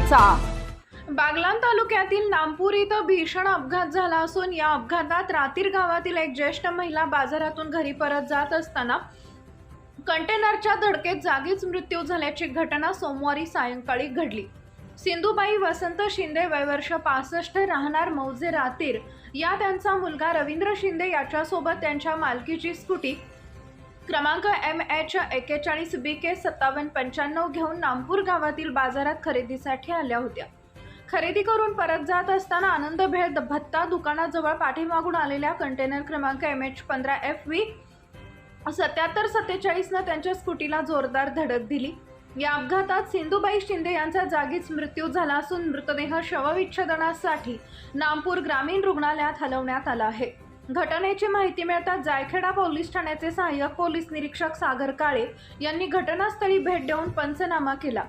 करायचा बागलान तालुक्यातील नामपूर इथं भीषण अपघात झाला असून या अपघातात रातीर गावातील एक ज्येष्ठ महिला बाजारातून घरी परत जात असताना कंटेनरच्या धडकेत जागीच मृत्यू झाल्याची घटना सोमवारी सायंकाळी घडली. सिंधुबाई वसंत शिंदे वयवर्ष पासष्ट राहणार मौजे रातीर. या त्यांचा मुलगा रवींद्र शिंदे याच्यासोबत त्यांच्या मालकीची स्कूटी क्रमांक एम एच एक्केचाळीस बी के सत्तावन्न पंच्याण्णव घेऊन नामपूर गावातील बाजारात खरेदीसाठी आल्या होत्या. खरेदी करून परत जात असताना आनंद भेळ भत्ता दुकानाजवळ पाठीमागून आलेल्या कंटेनर क्रमांक एम एच पंधरा एफ व्ही सत्याहत्तर सत्तेचाळीसनं त्यांच्या स्कूटीला जोरदार धडक दिली. या अपघातात सिंधुबाई शिंदे यांचा जागीच मृत्यू झाला असून मृतदेह शवविच्छेदनासाठी नामपूर ग्रामीण रुग्णालयात हलवण्यात आला आहे. घटनेची माहिती मिळताच जायखेडा पोलीस ठाण्याचे सहाय्यक पोलीस निरीक्षक सागर काळे यांनी घटनास्थळी भेट देऊन पंचनामा केला.